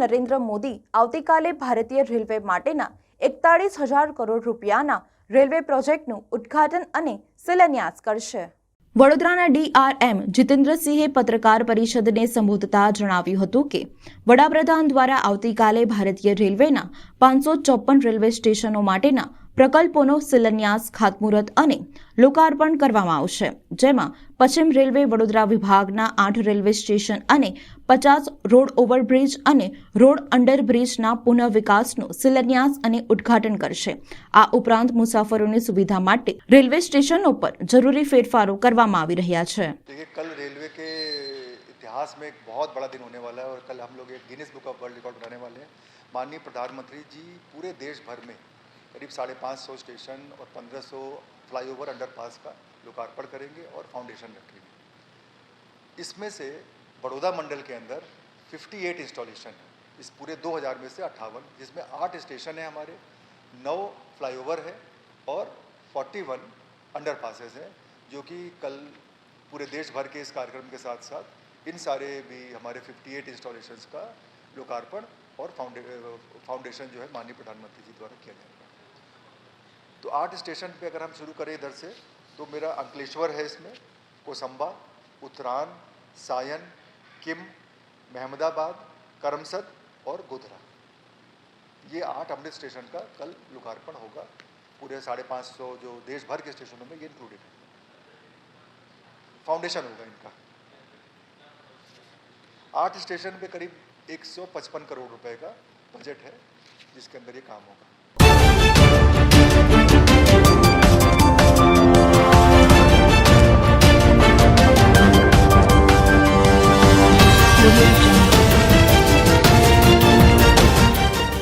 નરેન્દ્ર મોદી આવતીકાલે ભારતીય રેલવે માટેના એકતાળીસ હજાર કરોડ રૂપિયાના રેલવે પ્રોજેક્ટનું ઉદ્ઘાટન અને શિલાન્યાસ કરશે. વડોદરાના ડીઆરએમ જીતેન્દ્રસિંહે પત્રકાર પરિષદને સંબોધતા જણાવ્યું હતું કે, વડાપ્રધાન દ્વારા આવતીકાલે ભારતીય રેલવેના પાંચસો ચોપન રેલવે સ્ટેશનો માટેના પ્રકલ્પોનો શિલાન્યાસ ખાતમુહૂર્ત અને લોકાર્પણ કરવામાં આવશે જેમાં પશ્ચિમ રેલવે વડોદરા વિભાગના આઠ રેલવે સ્ટેશન અને પચાસ રોડ ઓવરબ્રિજ અને રોડ અંડરબ્રિજના પુનઃવિકાસનો શિલાન્યાસ અને ઉદ્ઘાટન કરશે આ ઉપરાંત મુસાફરોની સુવિધા માટે રેલવે સ્ટેશનો પર જરૂરી ફેરફારો કરવામાં આવી રહ્યા છે देखिए कल रेलवे के इतिहास में एक बहुत बड़ा दिन होने वाला है और कल हम लोग एक Guinness book of world record बनाने वाले हैं माननीय प्रधानमंत्री जी पूरे देश भर में करीब साढ़े पाँच सौ स्टेशन और पंद्रह सौ फ्लाईओवर अंडरपास का लोकार्पण करेंगे और फाउंडेशन रखेंगे। इसमें से बड़ौदा मंडल के अंदर 58 इंस्टॉलेशन है। इस पूरे 2000 में से अट्ठावन, जिसमें आठ स्टेशन है हमारे, नौ फ्लाईओवर है और 41 अंडरपासेस हैं, जो कि कल पूरे देश भर के इस कार्यक्रम के साथ साथ इन सारे भी हमारे 58 इंस्टॉलेशंस का लोकार्पण और फाउंडे, फाउंडेशन जो है माननीय प्रधानमंत्री जी द्वारा किया जाएगा। तो आठ स्टेशन पे अगर हम शुरू करें इधर से तो मेरा अंकलेश्वर है इसमें, कोसंबा उत्तरान सायन, किम, महमदाबाद, करमसद और गोधरा। ये आठ अमृत स्टेशन का कल लोकार्पण होगा। पूरे साढ़े पाँच सौ जो देश भर के स्टेशनों में ये इंक्लूडेड है। फाउंडेशन होगा इनका। आठ स्टेशन पे करीब 155 करोड़ रुपए का बजट है, जिसके अंदर ये काम होगा। Absolutely.